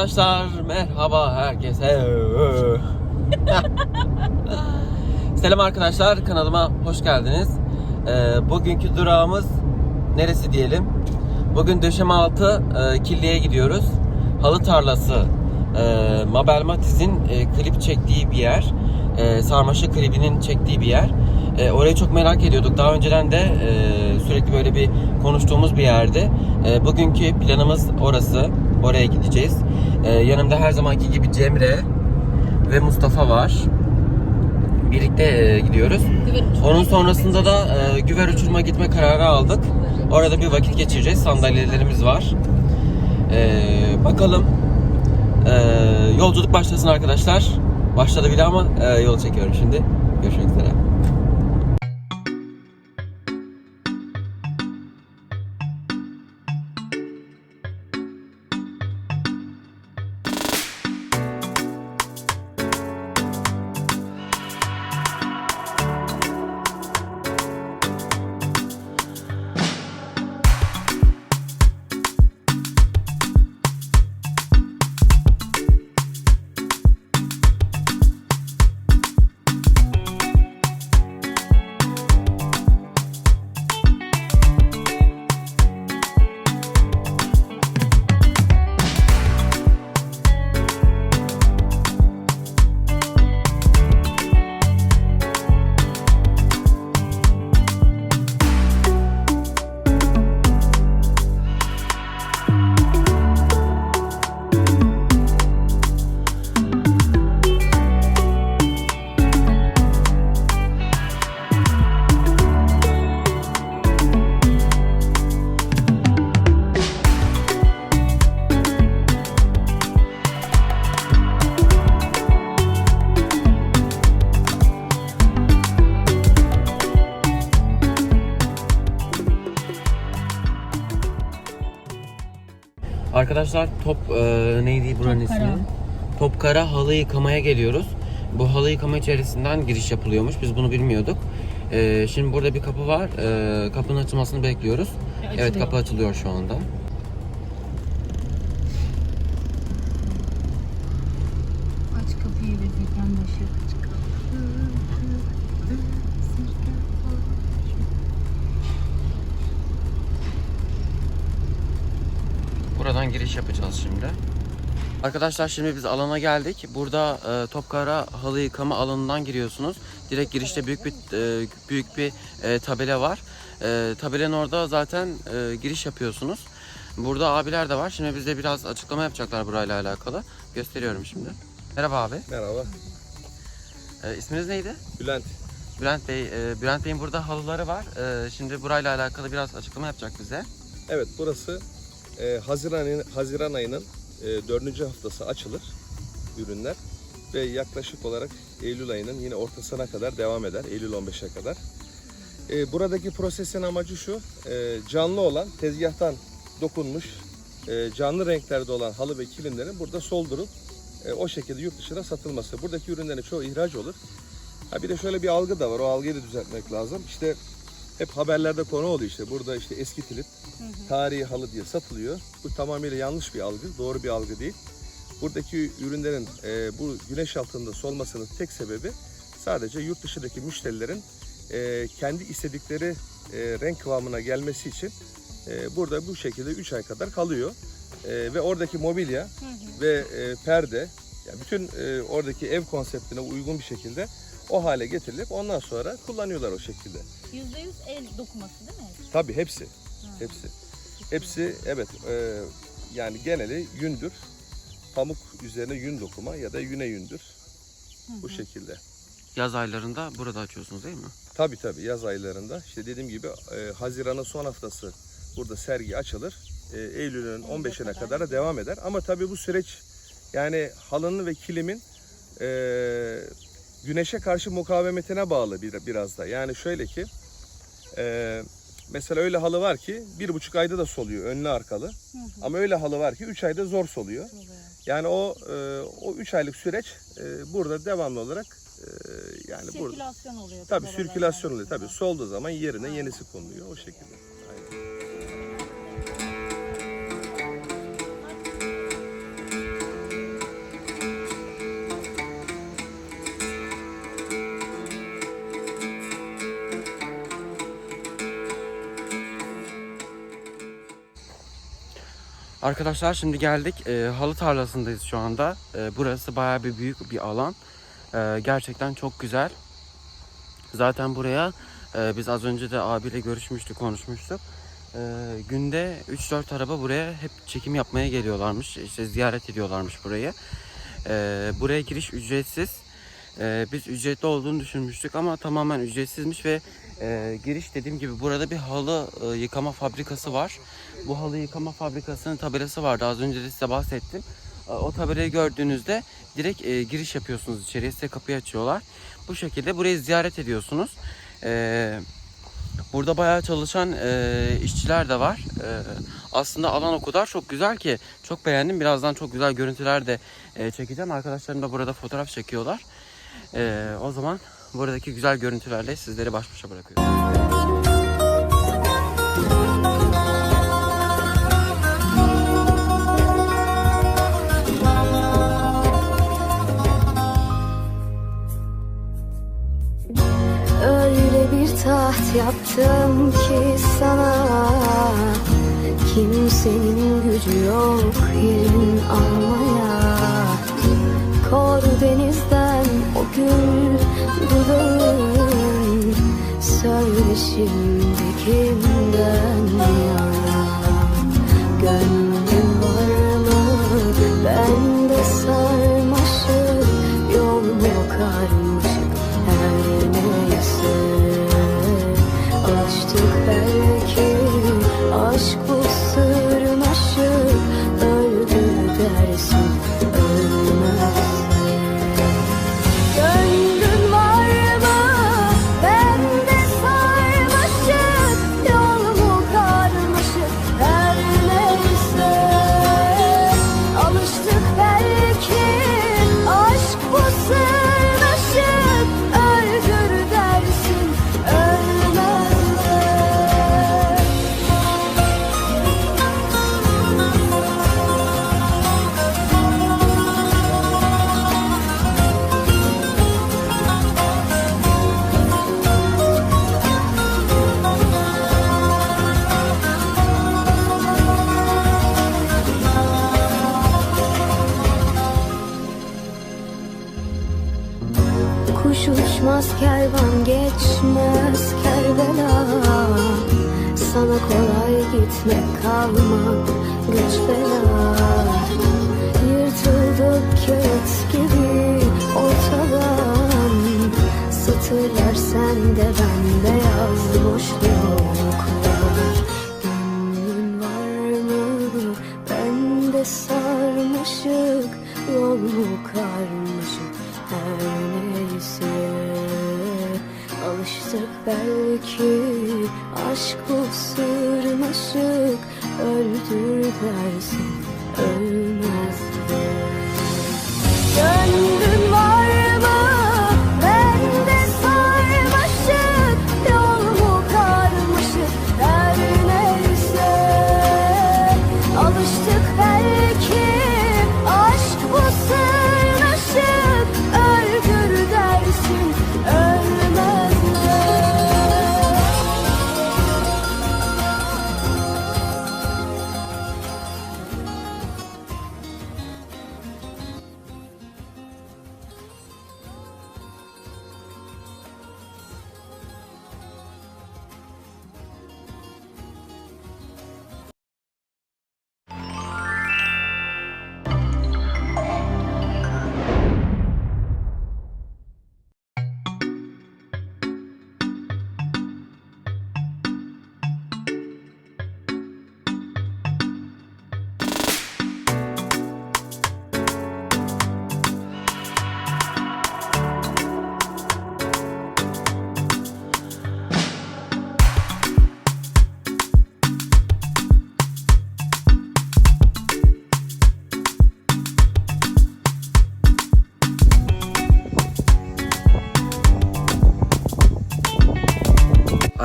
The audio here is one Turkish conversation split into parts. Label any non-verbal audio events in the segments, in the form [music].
arkadaşlar, merhaba herkese. [laughs] Selam arkadaşlar, kanalıma hoş geldiniz. Ee, bugünkü durağımız neresi diyelim? Bugün Döşemealtı e, Killi'ye gidiyoruz. Halı tarlası e, Mabel Matiz'in e, klip çektiği bir yer. E, Sarmaşık klibinin çektiği bir yer. E, orayı çok merak ediyorduk. Daha önceden de e, sürekli böyle bir konuştuğumuz bir yerdi. E, bugünkü planımız orası. Oraya gideceğiz. E, yanımda her zamanki gibi Cemre ve Mustafa var. Birlikte e, gidiyoruz. Onun sonrasında da e, güver uçurma gitme kararı aldık. Orada bir vakit geçireceğiz. Sandalyelerimiz var. E, bakalım. E, yolculuk başlasın arkadaşlar. Başladı bile ama e, yol çekiyorum şimdi. Görüşmek üzere. Arkadaşlar top e, neydi buranın Topkara. ismi? Topkara halı yıkamaya geliyoruz. Bu halı yıkama içerisinden giriş yapılıyormuş. Biz bunu bilmiyorduk. E, şimdi burada bir kapı var. E, kapının açılmasını bekliyoruz. Evet Açılıyor. kapı açılıyor şu anda. Aç kapıyı ve tekan başı. Buradan giriş yapacağız şimdi. Arkadaşlar şimdi biz alana geldik. Burada e, Topkara halı yıkama alanından giriyorsunuz. Direkt girişte büyük bir e, büyük bir e, tabela var. E, tabelanın orada zaten e, giriş yapıyorsunuz. Burada abiler de var. Şimdi bize biraz açıklama yapacaklar burayla alakalı. Gösteriyorum şimdi. Merhaba abi. Merhaba. E, isminiz neydi? Bülent. Bülent Bey. E, Bülent Bey'in burada halıları var. E, şimdi burayla alakalı biraz açıklama yapacak bize. Evet burası e, Haziran, Haziran ayının e, dördüncü haftası açılır ürünler ve yaklaşık olarak Eylül ayının yine ortasına kadar devam eder. Eylül 15'e kadar. E, buradaki prosesin amacı şu. e, canlı olan tezgahtan dokunmuş e, canlı renklerde olan halı ve kilimlerin burada soldurup e, o şekilde yurt dışına satılması. Buradaki ürünlerin çoğu ihraç olur. Ha bir de şöyle bir algı da var. O algıyı da düzeltmek lazım. İşte hep haberlerde konu oluyor işte. Burada işte eski klip, tarihi halı diye satılıyor. Bu tamamıyla yanlış bir algı, doğru bir algı değil. Buradaki ürünlerin e, bu güneş altında solmasının tek sebebi sadece yurt dışındaki müşterilerin e, kendi istedikleri e, renk kıvamına gelmesi için e, burada bu şekilde 3 ay kadar kalıyor. E, ve oradaki mobilya ve e, perde, yani bütün e, oradaki ev konseptine uygun bir şekilde o hale getirilip ondan sonra kullanıyorlar o şekilde. %100 el dokuması değil mi? Tabii hepsi. Hepsi. Hepsi evet e, yani geneli yündür. Pamuk üzerine yün dokuma ya da yüne yündür. Bu şekilde. Yaz aylarında burada açıyorsunuz değil mi? Tabii tabii yaz aylarında işte dediğim gibi e, Haziran'ın son haftası burada sergi açılır. E, Eylül'ün 15'ine kadar da devam eder. Ama tabii bu süreç yani halının ve kilimin e, güneşe karşı mukavemetine bağlı bir, biraz da. Yani şöyle ki e, mesela öyle halı var ki bir buçuk ayda da soluyor önlü arkalı. Ama öyle halı var ki üç ayda zor soluyor. Yani o e, o üç aylık süreç e, burada devamlı olarak e, yani burada Sirkülasyon oluyor. Tabii sirkülasyon oluyor. Tabii solduğu zaman yerine yenisi konuluyor o şekilde. Arkadaşlar şimdi geldik. Ee, halı tarlasındayız şu anda. Ee, burası bayağı bir büyük bir alan. Ee, gerçekten çok güzel. Zaten buraya e, biz az önce de abiyle görüşmüştük, konuşmuştuk. Ee, günde 3-4 araba buraya hep çekim yapmaya geliyorlarmış. İşte ziyaret ediyorlarmış burayı. Ee, buraya giriş ücretsiz. Ee, biz ücretli olduğunu düşünmüştük ama tamamen ücretsizmiş ve e, giriş dediğim gibi burada bir halı e, yıkama fabrikası var. Bu halı yıkama fabrikasının tabelası vardı. Az önce de size bahsettim. E, O tabelayı gördüğünüzde direkt e, giriş yapıyorsunuz içeriye. Size kapıyı açıyorlar. Bu şekilde burayı ziyaret ediyorsunuz. E, burada bayağı çalışan e, işçiler de var. E, aslında alan o kadar çok güzel ki çok beğendim. Birazdan çok güzel görüntüler de e, çekeceğim. Arkadaşlarım da burada fotoğraf çekiyorlar. E, o zaman buradaki güzel görüntülerle sizleri baş başa bırakıyorum. Taht yaptım ki sana Kimsenin gücü yok yerin almaya Kor denizden o gül dudağın Söyle şimdi kimden yana Gönlün Satırlar sende bende yaz boşluklar Gönlün var mı bende sarmaşık Yol mu karmaşık her neyse Alıştık belki. Aşk bu sırnaşık Öldür dersin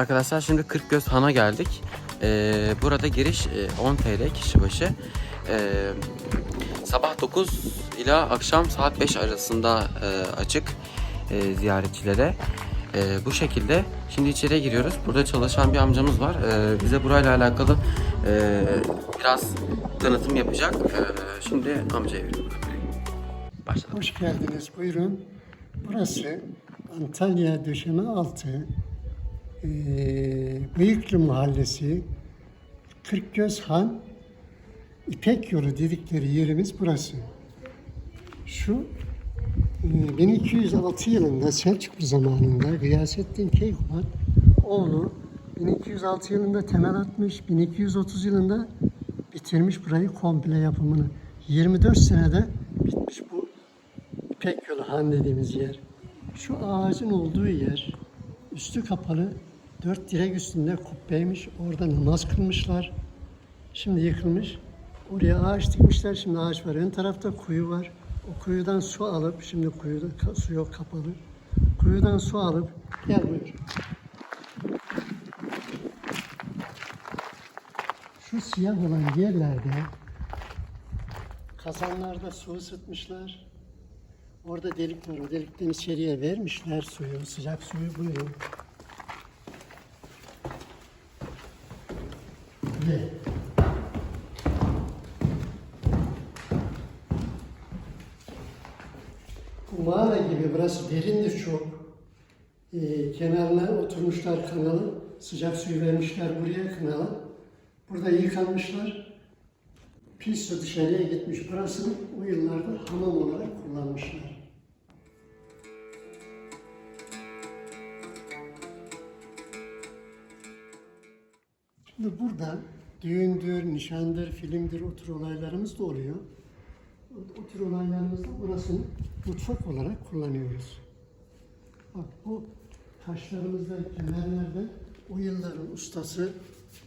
Arkadaşlar şimdi Kırkgöz Han'a geldik. Ee, burada giriş e, 10 TL kişi başı. Ee, sabah 9 ila akşam saat 5 arasında e, açık e, ziyaretçilere. Ee, bu şekilde. Şimdi içeriye giriyoruz. Burada çalışan bir amcamız var. Ee, bize burayla alakalı e, biraz tanıtım yapacak. Ee, şimdi amcaya veriyorum. Başladık. Hoş geldiniz. Buyurun. Burası Antalya Döşeme Altı eee Bıyıklı Mahallesi Kırkgöz Han İpek Yolu dedikleri yerimiz burası. Şu eee, 1206 yılında Selçuklu zamanında Gıyasettin Keykubat oğlu 1206 yılında temel atmış, 1230 yılında bitirmiş burayı komple yapımını. 24 senede bitmiş bu İpek Yolu Han dediğimiz yer. Şu ağacın olduğu yer, üstü kapalı, dört direk üstünde kubbeymiş. Orada namaz kılmışlar. Şimdi yıkılmış. Oraya ağaç dikmişler. Şimdi ağaç var. Ön tarafta kuyu var. O kuyudan su alıp, şimdi kuyuda su yok kapalı. Kuyudan su alıp, gel buyur. Şu siyah olan yerlerde kazanlarda su ısıtmışlar. Orada delik var. O delikten içeriye vermişler suyu, sıcak suyu buyurun. Bu mağara gibi burası derindir çok. Ee, kenarına oturmuşlar kanalı. Sıcak suyu vermişler buraya kanala. Burada yıkanmışlar. Pis su dışarıya gitmiş. Burasını o yıllarda hamam olarak kullanmışlar. Şimdi burada düğündür, nişandır, filmdir o tür olaylarımız da oluyor. O, tür olaylarımızda burasını mutfak olarak kullanıyoruz. Bak bu taşlarımızda, kemerlerde o yılların ustası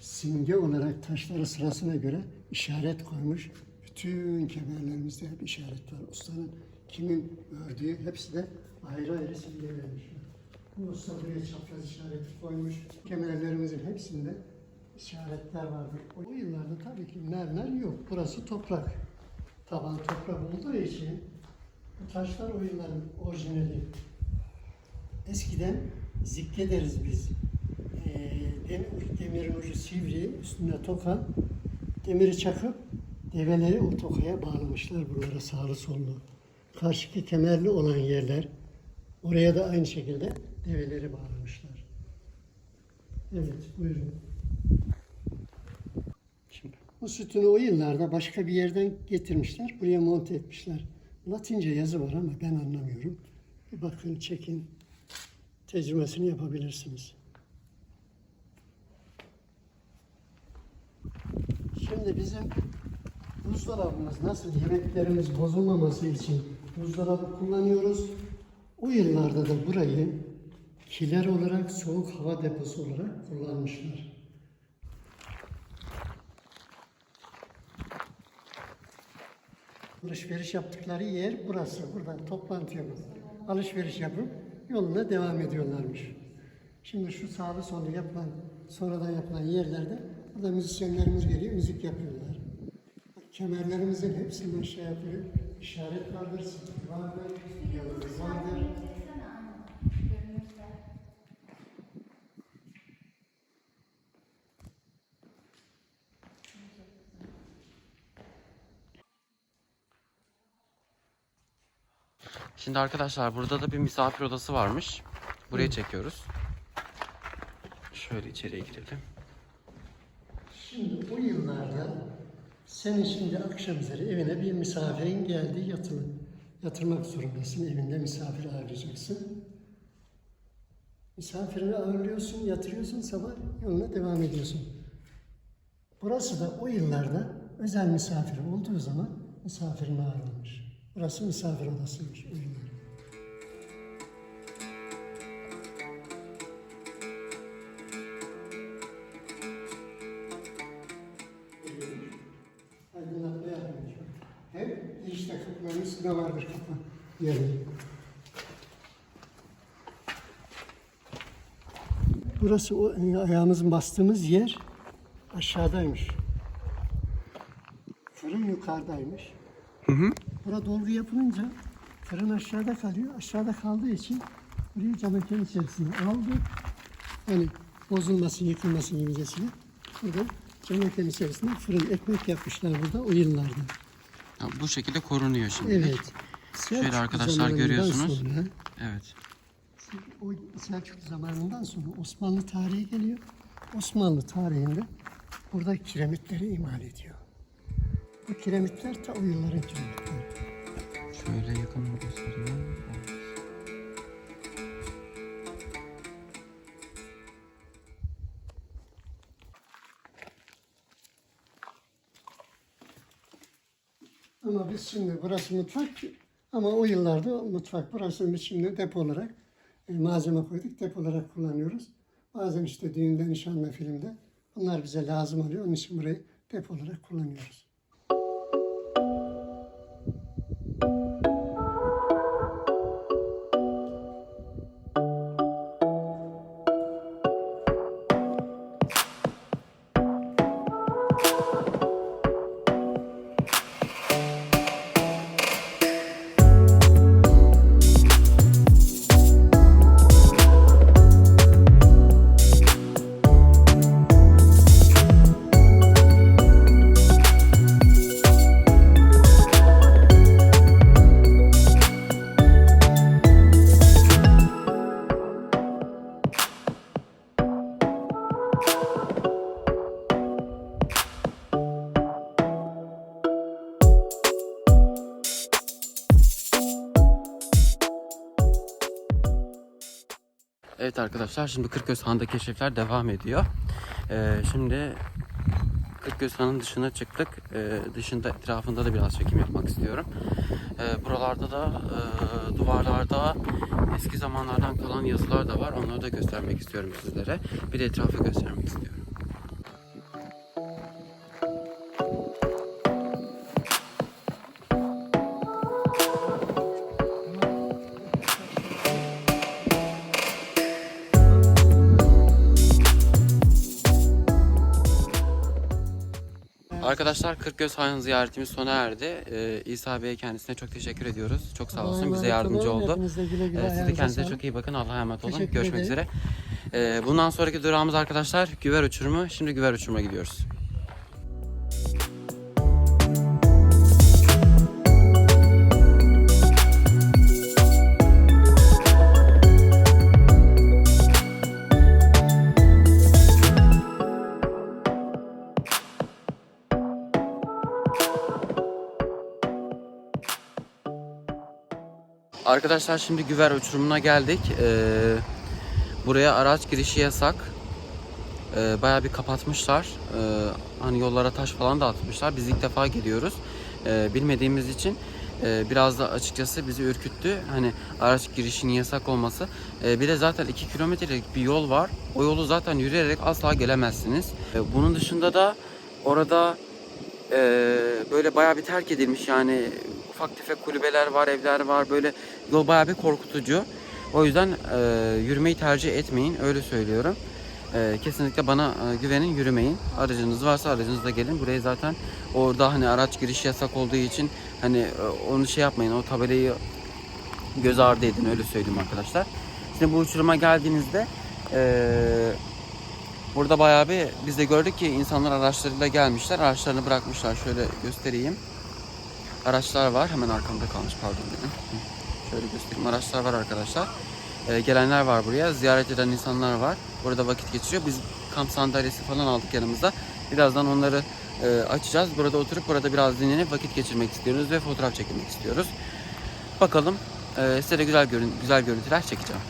simge olarak taşları sırasına göre işaret koymuş. Bütün kemerlerimizde hep işaret var. Ustanın kimin ördüğü hepsi de ayrı ayrı simge vermişler. Bu usta buraya çapraz işareti koymuş. Kemerlerimizin hepsinde işaretler vardır. O yıllarda tabii ki mermer yok. Burası toprak. Taban toprak olduğu için bu taşlar o yılların orijinali. Eskiden zikke deriz biz. Ee, demir, demirin ucu sivri, üstünde toka. Demiri çakıp develeri o tokaya bağlamışlar buralara sağlı sollu. Karşıki kemerli olan yerler, oraya da aynı şekilde develeri bağlamışlar. Evet, buyurun. Bu sütunu o yıllarda başka bir yerden getirmişler, buraya monte etmişler. Latince yazı var ama ben anlamıyorum. Bir bakın, çekin, tecrübesini yapabilirsiniz. Şimdi bizim buzdolabımız nasıl yemeklerimiz bozulmaması için buzdolabı kullanıyoruz. O yıllarda da burayı kiler olarak soğuk hava deposu olarak kullanmışlar. Alışveriş yaptıkları yer burası. Buradan toplantı yapıp alışveriş yapıp yoluna devam ediyorlarmış. Şimdi şu sağlı sollu yapılan, sonradan yapılan yerlerde burada müzisyenlerimiz geliyor, müzik yapıyorlar. Kemerlerimizin hepsinden şey yapıyor. İşaret vardır, sıkıntı vardır, vardır. Şimdi arkadaşlar burada da bir misafir odası varmış. Buraya çekiyoruz. Şöyle içeriye girelim. Şimdi o yıllarda senin şimdi akşam üzeri evine bir misafirin geldi yatılı. Yatırmak zorundasın, evinde misafir ağırlayacaksın. Misafirini ağırlıyorsun, yatırıyorsun, sabah yoluna devam ediyorsun. Burası da o yıllarda özel misafir olduğu zaman misafirini ağırlamış. Burası misafir odasıymış aydınlatma yapmış. Hem girişte kapıların üstünde vardır kapı yeri. Burası o e, ayağımızın bastığımız yer aşağıdaymış. Fırın yukarıdaymış. Bura dolgu yapılınca fırın aşağıda kalıyor. Aşağıda kaldığı için Burayı cam mekan içerisine aldık. Hani bozulmasın, yıkılmasın gibicesine. Burada cam mekan içerisinde fırın ekmek yapmışlar burada o yıllarda. Ha, Bu şekilde korunuyor şimdi. Evet. Şöyle Selçuklu arkadaşlar görüyorsunuz. Sonra, Evet. o Selçuklu zamanından sonra Osmanlı tarihi geliyor. Osmanlı tarihinde burada kiremitleri imal ediyor. Bu kiremitler ta o yılların kiremitleri. Şöyle yakın göstereyim. Ama biz şimdi burası mutfak ama o yıllarda mutfak. Burası biz şimdi depo olarak e, malzeme koyduk. Depo olarak kullanıyoruz. Bazen işte düğünde, nişanda, filmde bunlar bize lazım oluyor. Onun için burayı depo olarak kullanıyoruz. Arkadaşlar şimdi Kırköz Han'da keşifler devam ediyor. Ee, şimdi Kırköz Han'ın dışına çıktık. Ee, dışında etrafında da biraz çekim yapmak istiyorum. Ee, buralarda da e, duvarlarda eski zamanlardan kalan yazılar da var. Onları da göstermek istiyorum sizlere. Bir de etrafı göstermek istiyorum. Arkadaşlar Kırkgöz Han ziyaretimiz sona erdi. Ee, İsa Bey'e kendisine çok teşekkür ediyoruz. Çok sağ olsun. Bize yardımcı oldu. Güle güle Ee, siz de kendinize çok iyi bakın. Allah'a emanet olun. Teşekkür Görüşmek ederim. üzere. Ee, bundan sonraki durağımız arkadaşlar Güver Uçurumu. Şimdi Güver Uçurum'a gidiyoruz. Arkadaşlar şimdi Güver Uçurumu'na geldik. Ee, buraya araç girişi yasak. Ee, bayağı bir kapatmışlar. Ee, hani yollara taş falan da atmışlar. Biz ilk defa geliyoruz. Ee, bilmediğimiz için e, biraz da açıkçası bizi ürküttü. Hani araç girişinin yasak olması. Ee, bir de zaten 2 kilometrelik bir yol var. O yolu zaten yürüyerek asla gelemezsiniz. Ee, bunun dışında da orada e, böyle bayağı bir terk edilmiş yani ufak tefek kulübeler var, evler var. Böyle yol bayağı bir korkutucu. O yüzden e, yürümeyi tercih etmeyin. Öyle söylüyorum. E, kesinlikle bana e, güvenin yürümeyin. Aracınız varsa aracınızla gelin. Buraya zaten orada hani araç giriş yasak olduğu için hani e, onu şey yapmayın. O tabelayı göz ardı edin. Öyle söyleyeyim arkadaşlar. Şimdi bu uçuruma geldiğinizde e, burada bayağı bir biz de gördük ki insanlar araçlarıyla gelmişler. Araçlarını bırakmışlar. Şöyle göstereyim. Araçlar var. Hemen arkamda kalmış pardon. Hı. Şöyle göstereyim. Araçlar var arkadaşlar. Ee, gelenler var buraya. Ziyaret eden insanlar var. Burada vakit geçiriyor. Biz kamp sandalyesi falan aldık yanımızda. Birazdan onları e, açacağız. Burada oturup burada biraz dinlenip vakit geçirmek istiyoruz ve fotoğraf çekilmek istiyoruz. Bakalım. E, size de güzel görün güzel görüntüler çekeceğim.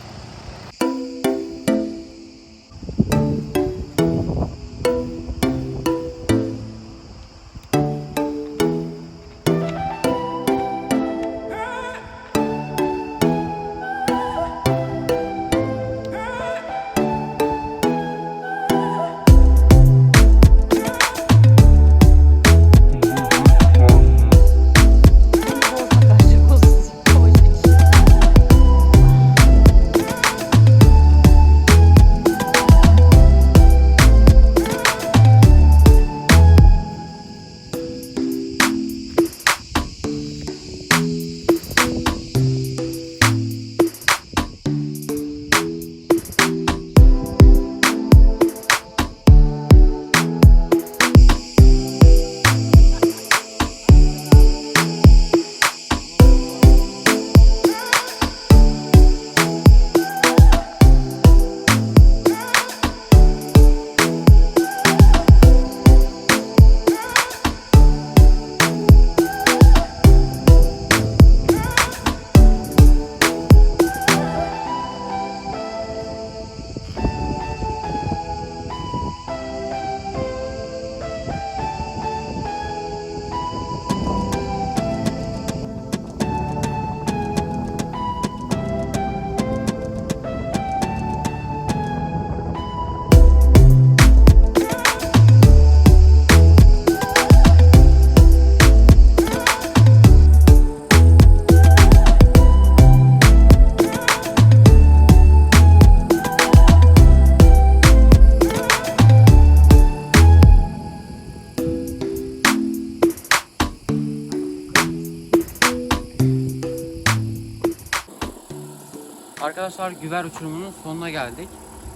Arkadaşlar Güver uçurumunun sonuna geldik.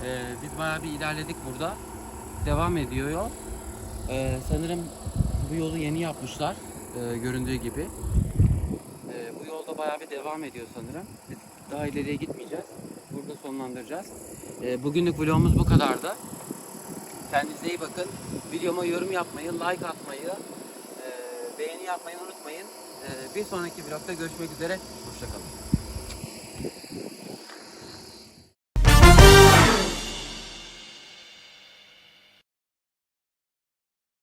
Ee, biz bayağı bir ilerledik burada. Devam ediyor yol. Ee, sanırım bu yolu yeni yapmışlar. ee, göründüğü gibi. Ee, bu yolda bayağı bir devam ediyor sanırım. Biz daha ileriye gitmeyeceğiz. Burada sonlandıracağız. Ee, bugünlük vlogumuz bu kadardı. Kendinize iyi bakın. Videoma yorum yapmayı, like atmayı, e, beğeni yapmayı unutmayın. E, bir sonraki vlogda görüşmek üzere. Hoşçakalın.